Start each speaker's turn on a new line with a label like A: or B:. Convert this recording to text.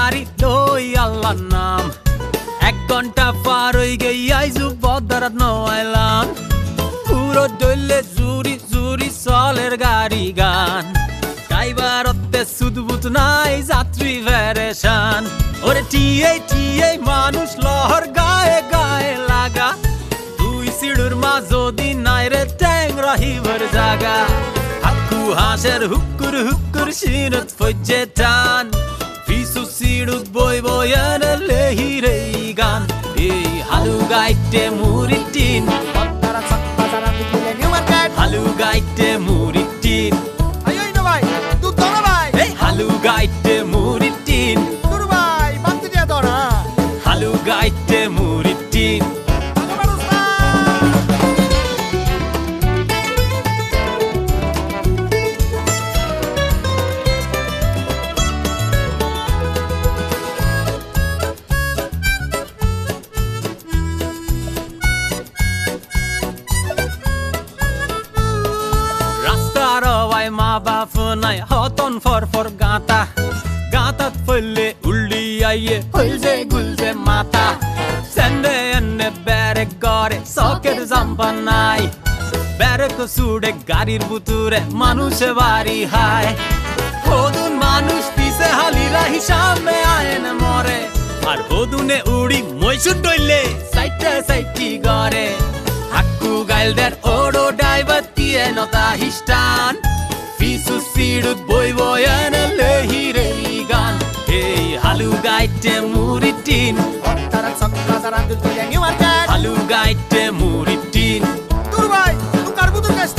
A: গাড়ি লই আল্লাহ নাম। এক ঘণ্টা পার হই গইয়াই জু বদর নয়ালাম। পুরো ডলে জুরি জুরি চলের গাড়ি গান। ড্রাইভার অত্তে সুদবুত নাই, যাত্রী ভেরেশান ওরে টিয়ে টিয়ে মানুষ লহর গায়ে গায়ে লাগা। দুই সিঁড়ুর মা যদি নাই রে ট্যাং রহিবর জাগা। হাকু হাসের হুকুর হুকুর শিরত ফজ্জে টান। এই হালু গাইতে মুড়ি টিন. হালু গাইতে মুড়ি টিন। হালু গাইতে মুড়ি টিন। হালু গাইতে বাপ নাই হতন ফর ফর গাঁতা। গাঁতাত ফলে উল্লি আইয়ে হইলজে গুলজে মাথা সেন্ডে এনে বেরে গরে সকের জাম্পা নাই। বেরে সুড়ে গাড়ির বুতুরে, মানুষে বাড়ি হায়। হদুন মানুষ পিছে হালিরা হিসাবে আয়েন মরে। আর হদুনে উড়ি মইসুর ডইলে, সাইটে সাইটি গরে হাক্কু গাইলদের ওড়ো ডাইবার দিয়ে নতা হিস্টান পিছু সিড়ুত বই বয়ান লেহি রে গান এই হালু গাইতে মুড়ি টিন
B: Tara sakpa tara dikile New Market.
A: হালু গাইতে মুড়ি টিন
B: দূর ভাই, তুমি কার বুতুর কাছ